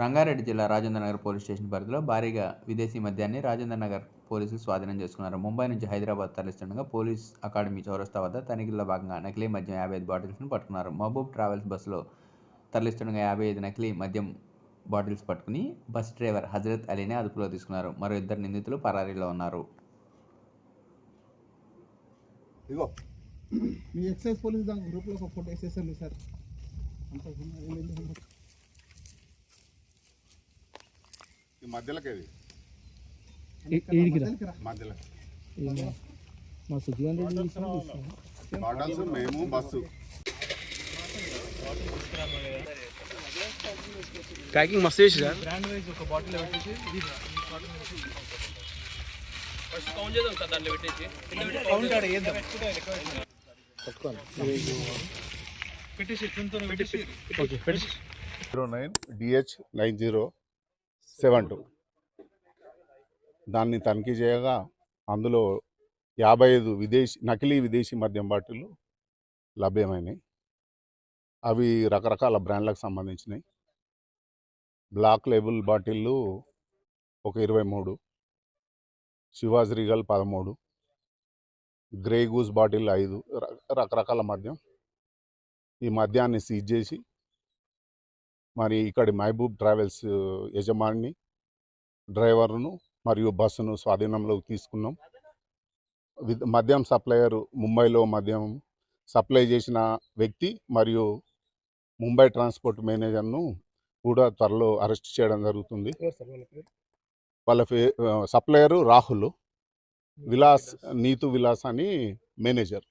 రంగారెడ్డి జిల్లా Rajendra Nagar police station పరిధిలో భారీగా విదేశీ మద్యాన్ని రాజేంద్ర నగర్ పోలీసులు స్వాధీనం చేసుకున్నారు. ముంబై నుంచి హైదరాబాద్ తరలిస్తుండగా పోలీస్ అకాడమీ చౌరస్తా వద్ద తనిఖీల్లో భాగంగా నకిలీ మద్యం యాభై ఐదు బాటిల్స్ను పట్టుకున్నారు. మహబూబ్ ట్రావెల్స్ బస్సులో తరలిస్తుండగా యాభై ఐదు నకిలీ మద్యం బాటిల్స్ పట్టుకుని బస్ డ్రైవర్ హజరత్ అలీని అదుపులో తీసుకున్నారు. మరో ఇద్దరు నిందితులు పరారీలో ఉన్నారు. ఇగో మీ ఎక్సైజ్ పోలీస్ దాని గ్రూప్లో ఒక ఫోటో సార్. అంత ఈ మధ్యలోకి ఇది. మధ్యలో మా సుజీవన్ రెడ్డి తీసుకుని బాటల్స్ మేము బస్సు. ప్యాకింగ్ మస్తు చేసి సార్ బ్రాండ్ వైజ్ ఒక బాటిల్ పెట్టేసి ఇది ఫస్ట్ కౌంట్ చేద్దాం సార్ దాంట్లో పెట్టేసి. కౌంట్ ఆడ వేద్దాం పెట్టేసి కింద పెట్టేసి. ఓకే పెట్టేసి zero nine D H nine zero. Seven two. దాన్ని తనిఖీ చేయగా అందులో యాభై ఐదు విదేశీ నకిలీ విదేశీ మద్యం బాటిళ్ళు లభ్యమైనవి అవి రకరకాల బ్రాండ్లకు సంబంధించినవి బ్లాక్ లేబుల్ బాటిళ్ళు ఒక ఇరవై మూడు. శివాజ్ రీగల్ పదమూడు. గ్రే గూస్ బాటిల్ ఐదు. రకరకాల మద్యం. ఈ మద్యాన్ని సీజ్ చేసి మరి ఇక్కడి మహబూబ్ ట్రావెల్స్ యజమాని డ్రైవర్ను మరియు బస్సును స్వాధీనంలోకి తీసుకున్నాం. విత్ మద్యం సప్లయర్ ముంబైలో మద్యం సప్లై చేసిన వ్యక్తి మరియు ముంబై ట్రాన్స్పోర్ట్ మేనేజర్ను కూడా త్వరలో అరెస్ట్ చేయడం జరుగుతుంది. వాళ్ళ ఫే సప్లయరు రాహుల్. విలాస్ నీతు విలాస్ అని మేనేజర్.